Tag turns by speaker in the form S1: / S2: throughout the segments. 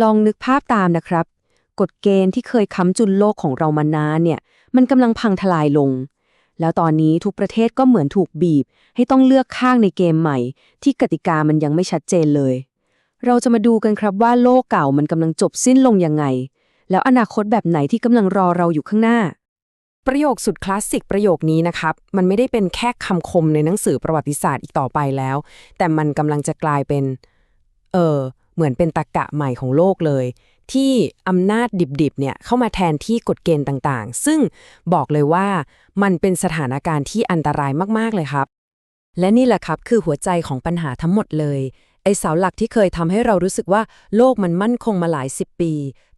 S1: ลองนึกภาพตามนะครับ กฎเกณฑ์ที่เคยค้ำจุนโลกของเรามานานเนี่ย มันกำลังพังทลายลง แล้วตอนนี้ทุกประเทศก็เหมือนถูกบีบ ให้ต้องเลือกข้างในเกมใหม่ ที่กติกามันยังไม่ชัดเจนเลย เราจะมาดูกันครับว่าโลกเก่ามันกำลังจบสิ้นลงยังไง แล้วอนาคตแบบไหนที่กำลังรอเราอยู่ข้างหน้า
S2: ประโยคสุดคลาสสิกประโยคนี้นะครับ มันไม่ได้เป็นแค่คำคมในหนังสือประวัติศาสตร์อีกต่อไปแล้ว แต่มันกำลังจะกลายเป็น เออ เหมือนเป็นตรกกะใหม่ของโลกเลย ที่อำนาจดิบๆเนี่ยเข้ามาแทนที่กฎเกณฑ์ต่างๆ ซึ่งบอกเลยว่ามันเป็นสถานการณ์ที่อันตรายมากๆเลยครับ และนี่แหละครับคือหัวใจของปัญหาทั้งหมดเลยไอเสาหลักที่เคยทำให้เรารู้สึกว่าโลกมันมั่นคงมาหลายสิบปี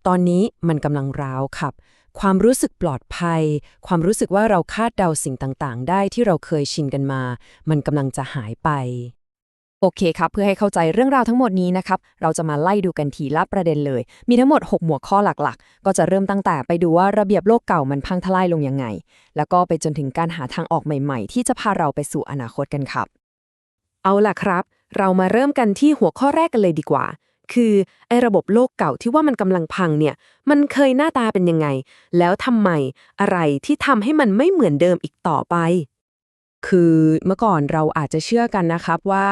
S2: ตอนนี้มันกำลังร้าวครับ ความรู้สึกปลอดภัย ความรู้สึกว่าเราคาดเดาสิ่งต่างๆ ได้ที่เราเคยชินกันมา มันกำลังจะหายไป
S3: โอเคครับ เพื่อให้เข้าใจเรื่องราวทั้งหมดนี้นะครับ เราจะมาไล่ดูกันทีละประเด็นเลย มีทั้งหมด 6หมวดข้อหลักๆ ก็จะเริ่มตั้งแต่ไปดูว่าระเบียบโลกเก่ามันพังทลายลงยังไง แล้วก็ไปจนถึงการหาทางออกใหม่ๆ ที่จะพาเราไปสู่อนาคตกันครับ
S2: เอาล่ะครับ เรามาเริ่มกันที่หัวข้อแรกกันเลยดีกว่า คือไอ้ระบบโลกเก่าที่ว่ามันกำลังพังเนี่ย มันเคยหน้าตาเป็นยังไง แล้วทำไมอะไรที่ทำให้มันไม่เหมือนเดิมอีกต่อไป คือเมื่อก่อนเราอาจจะเชื่อกันนะครับว่า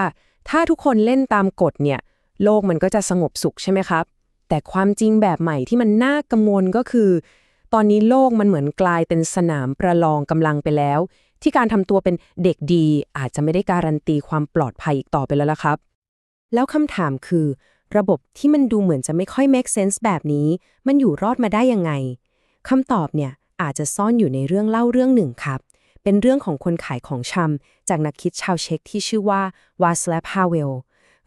S2: ถ้าทุกคนเล่นตามกฎเนี่ย โลกมันก็จะสงบสุขใช่ไหมครับ แต่ความจริงแบบใหม่ที่มันน่ากังวลก็คือ ตอนนี้โลกมันเหมือนกลายเป็นสนามประลองกำลังไปแล้ว ที่การทำตัวเป็นเด็กดีอาจจะไม่ได้การันตีความปลอดภัยอีกต่อไปแล้วล่ะครับ แล้วคำถามคือ ระบบที่มันดูเหมือนจะไม่ค่อย make sense แบบนี้ มันอยู่รอดมาได้ยังไงคำตอบเนี่ยอาจจะซ่อนอยู่ในเรื่องเล่าเรื่องหนึ่งครับ เป็นเรื่องของคนขายของชำจากนักคิดชาวเช็กที่ชื่อว่าวาสเลปฮาเวล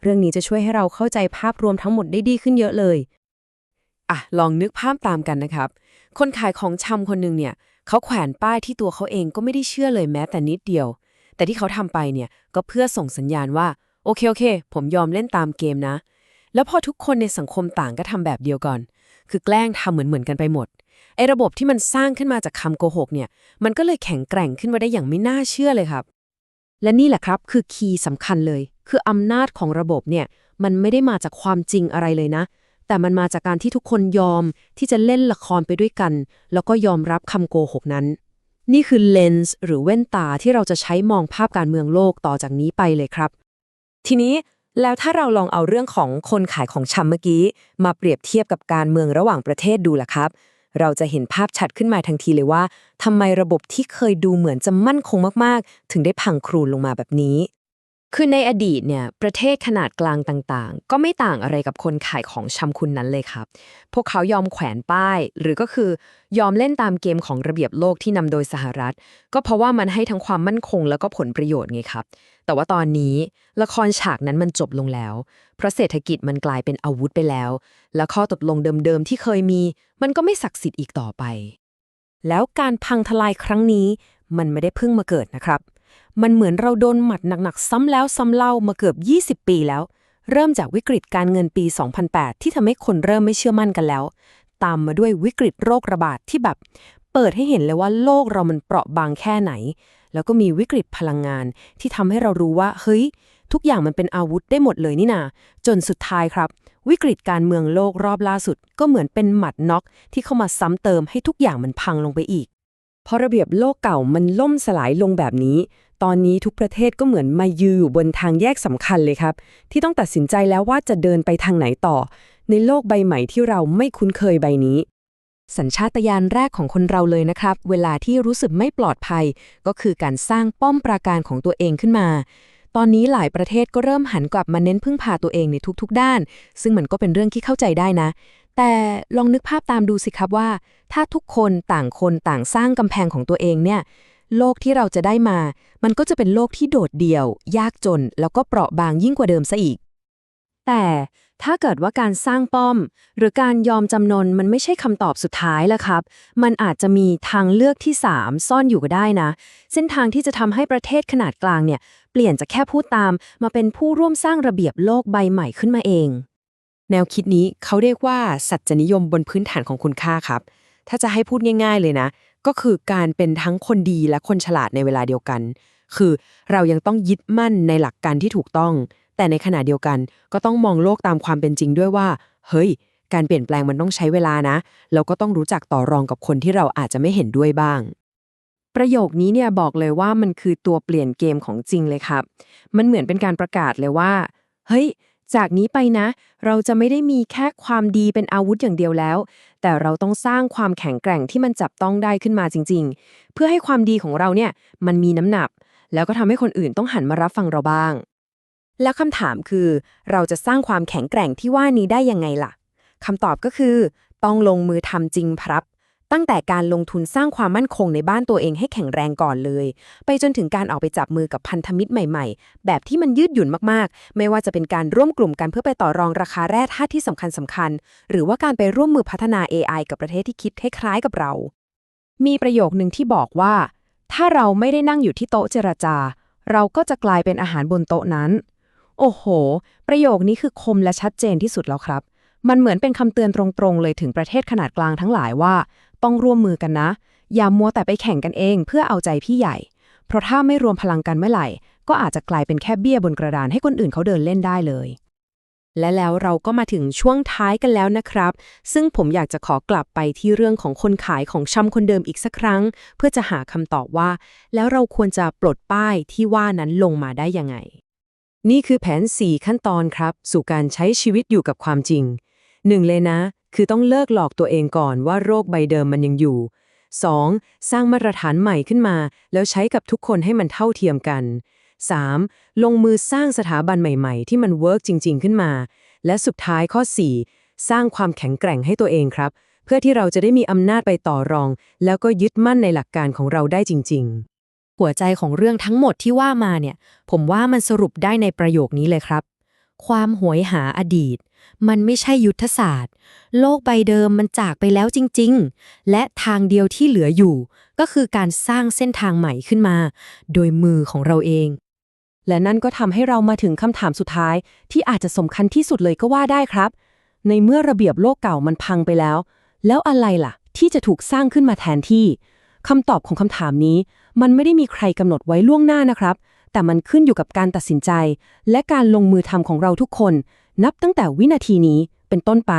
S2: เรื่องนี้จะช่วยให้เราเข้าใจภาพรวมทั้งหมดได้ดีขึ้นเยอะเลย อะ ลองนึกภาพตามกันนะครับ คนขายของชำคนหนึ่งเนี่ยเขาแขวนป้ายที่ตัวเขาเองก็ไม่ได้เชื่อเลยแม้แต่นิดเดียว แต่ที่เขาทำไปเนี่ยก็เพื่อส่งสัญญาณว่า โอเคโอเค ผมยอมเล่นตามเกมนะ แล้วพอทุกคนในสังคมต่างก็ทำแบบเดียวกัน คือแกล้งทำเหมือนเหมือนกันไปหมด ไอ้ระบบที่มันสร้างขึ้นมาจากคำโกหกเนี่ย มันก็เลยแข็งแกร่งขึ้นมาได้อย่างไม่น่าเชื่อเลยครับ และนี่แหละครับคือคีย์สำคัญเลย คืออำนาจของระบบเนี่ย มันไม่ได้มาจากความจริงอะไรเลยนะ แต่มันมาจากการที่ทุกคนยอมที่จะเล่นละครไปด้วยกัน แล้วก็ยอมรับคำโกหกนั้น นี่คือเลนส์หรือแว่นตาที่เราจะใช้มองภาพการเมืองโลกต่อจากนี้ไปเลยครับ ทีนี้แล้วถ้าเราลองเอาเรื่องของคนขายของชำเมื่อกี้ มาเปรียบเทียบกับการเมืองระหว่างประเทศดูล่ะครับ เราจะเห็นภาพชัดขึ้นมาทันทีเลยว่าทำไมระบบที่เคยดูเหมือนจะมั่นคงมากๆ ถึงได้พังครูลงมาแบบนี้ คือในอดีตเนี่ยประเทศขนาดกลางต่างๆ ก็ไม่ต่างอะไรกับคนขายของชำคุณนั้นเลยครับ พวกเขายอมแขวนป้าย หรือก็คือยอมเล่นตามเกมของระเบียบโลกที่นำโดยสหรัฐ ก็เพราะว่ามันให้ทั้งความมั่นคงแล้วก็ผลประโยชน์ไงครับ แต่ว่าตอนนี้ละครฉากนั้นมันจบลงแล้ว เพราะเศรษฐกิจมันกลายเป็นอาวุธไปแล้ว และข้อตกลงเดิมๆที่เคยมี มันก็ไม่ศักดิ์สิทธิ์อีกต่อไป แล้วการพังทลายครั้งนี้มันไม่ได้เพิ่งมาเกิดนะครับ มันเหมือนเราโดนหมัดหนักๆ ซ้ำแล้วซ้ำเล่ามาเกือบ 20 ปีแล้ว เริ่มจากวิกฤตการเงินปี 2008 ที่ทำให้คนเริ่มไม่เชื่อมั่นกันแล้ว ตามมาด้วยวิกฤตโรคระบาดที่แบบ เปิดให้เห็นเลยว่าโลกเรามันเปราะบางแค่ไหน แล้วก็มีวิกฤตพลังงาน ที่ทำให้เรารู้ว่า เฮ้ย ทุกอย่างมันเป็นอาวุธได้หมดเลยนี่นา จนสุดท้ายครับ วิกฤตการเมืองโลกรอบล่าสุด ก็เหมือนเป็นหมัดน็อกที่เข้ามาซ้ำเติมให้ทุกอย่างมันพังลงไปอีก พอระเบียบโลกเก่ามันล่มสลายลงแบบนี้ ตอนนี้ทุกประเทศก็เหมือนมายืนอยู่บนทางแยกสำคัญเลยครับ ที่ต้องตัดสินใจแล้วว่าจะเดินไปทางไหนต่อ ในโลกใบใหม่ที่เราไม่คุ้นเคยใบนี้ สัญชาตญาณแรกของคนเราเลยนะครับ เวลาที่รู้สึกไม่ปลอดภัย ก็คือการสร้างป้อมปราการของตัวเองขึ้นมาตอนนี้หลายประเทศก็เริ่มหันกลับมาเน้นพึ่งพาตัวเองในทุกๆด้าน ซึ่งมันก็เป็นเรื่องที่เข้าใจได้นะ แต่ลองนึกภาพตามดูสิครับว่า ถ้าทุกคนต่างคนต่างสร้างกำแพงของตัวเองเนี่ย โลกที่เราจะได้มา มันก็จะเป็นโลกที่โดดเดี่ยว ยากจน แล้วก็เปราะบางยิ่งกว่าเดิมซะอีก แต่ถ้าเกิดว่าการสร้างป้อม หรือการยอมจำนนมันไม่ใช่คำตอบสุดท้ายละครับ มันอาจจะมีทางเลือกที่ 3 ซ่อนอยู่ก็ได้นะ เส้นทางที่จะทำให้ประเทศขนาดกลางเนี่ย เปลี่ยนจากแค่พูดตามมาเป็นผู้ร่วมสร้างระเบียบโลกใบใหม่ขึ้นมาเอง แนวคิดนี้เขาเรียกว่าสัจนิยมบนพื้นฐานของคุณค่าครับ ถ้าจะให้พูดง่าย ๆ เลยนะ ก็คือการเป็นทั้งคนดีและคนฉลาดในเวลาเดียวกัน คือเรายังต้องยึดมั่นในหลักการที่ถูกต้อง แต่ในขณะเดียวกัน ก็ต้องมองโลกตามความเป็นจริงด้วยว่า เฮ้ย การเปลี่ยนแปลงมันต้องใช้เวลานะแล้วก็ต้องรู้จักต่อรองกับคนที่เราอาจจะไม่เห็นด้วยบ้างประโยคนี้เนี่ยบอกเลยว่ามันคือตัวเปลี่ยนเกมของจริงเลยครับ มันเหมือนเป็นการประกาศเลยว่า เฮ้ย จากนี้ไปนะ เราจะไม่ได้มีแค่ความดีเป็นอาวุธอย่างเดียวแล้ว แต่เราต้องสร้างความแข็งแกร่งที่มันจับต้องได้ขึ้นมาจริง ๆ เพื่อให้ความดีของเราเนี่ยมันมีน้ำหนัก แล้วก็ทำให้คนอื่นต้องหันมารับฟังเราบ้าง แล้วคำถามคือ เราจะสร้างความแข็งแกร่งที่ว่านี้ได้ยังไงล่ะคำตอบก็คือ ต้องลงมือทำจริงครับ ตั้งแต่การลงทุนสร้างความมั่นคงในบ้านตัวเองให้แข็งแรงก่อนเลย ไปจนถึงการออกไปจับมือกับพันธมิตรใหม่ๆ แบบที่มันยืดหยุ่นมากๆ ไม่ว่าจะเป็นการร่วมกลุ่มกันเพื่อไปต่อรองราคาแร่ธาตุที่สำคัญสำคัญๆหรือว่าการไปร่วมมือพัฒนา AI กับประเทศที่คิดคล้ายๆกับเรา มีประโยคนึงที่บอกว่า ถ้าเราไม่ได้นั่งอยู่ที่โต๊ะเจรจา เราก็จะกลายเป็นอาหารบนโต๊ะนั้น โอ้โห ประโยคนี้คือคมและชัดเจนที่สุดแล้วครับมันเหมือนเป็นคำเตือนตรงๆ เลยถึงประเทศขนาดกลางทั้งหลายว่า ต้องร่วมมือกันนะ อย่ามัวแต่ไปแข่งกันเองเพื่อเอาใจพี่ใหญ่ เพราะถ้าไม่รวมพลังกันเมื่อไหร่ ก็อาจจะกลายเป็นแค่เบี้ยบนกระดานให้คนอื่นเขาเดินเล่นได้เลย และแล้วเราก็มาถึงช่วงท้ายกันแล้วนะครับ ซึ่งผมอยากจะขอกลับไปที่เรื่องของคนขายของชำคนเดิมอีกสักครั้ง เพื่อจะหาคำตอบว่า แล้วเราควรจะปลดป้ายที่ว่านั้นลงมาได้ยังไง
S1: นี่คือแผน 4 ขั้นตอนครับ สู่การใช้ชีวิตอยู่กับความจริง 1. เลยนะ คือต้องเลิกหลอกตัวเองก่อนว่าโรคใบเดิมมันยังอยู่ 2. สร้างมาตรฐานใหม่ขึ้นมา แล้วใช้กับทุกคนให้มันเท่าเทียมกัน 3. ลงมือสร้างสถาบันใหม่ๆ ที่มันเวิร์กจริง ๆ ขึ้นมา และสุดท้ายข้อ 4 สร้างความแข็งแกร่งให้ตัวเองครับ เพื่อที่เราจะได้มีอำนาจไปต่อรอง แล้วก็ยึดมั่นในหลักการของเราได้จริง ๆ
S3: หัวใจของเรื่องทั้งหมดที่ว่ามาเนี่ย ผมว่ามันสรุปได้ในประโยคนี้เลยครับ ความหวยหาอดีต มันไม่ใช่ยุทธศาสตร์ โลกใบเดิมมันจากไปแล้วจริง ๆ และทางเดียวที่เหลืออยู่ ก็คือการสร้างเส้นทางใหม่ขึ้นมา โดยมือของเราเอง
S1: และนั่นก็ทำให้เรามาถึงคำถามสุดท้าย ที่อาจจะสำคัญที่สุดเลยก็ว่าได้ครับ ในเมื่อระเบียบโลกเก่ามันพังไปแล้ว แล้วอะไรล่ะ ที่จะถูกสร้างขึ้นมาแทนที่คำตอบของคำถามนี้ มันไม่ได้มีใครกำหนดไว้ล่วงหน้านะครับแต่มันขึ้นอยู่กับการตัดสินใจ และการลงมือทำของเราทุกคน นับตั้งแต่วินาทีนี้เป็นต้นไป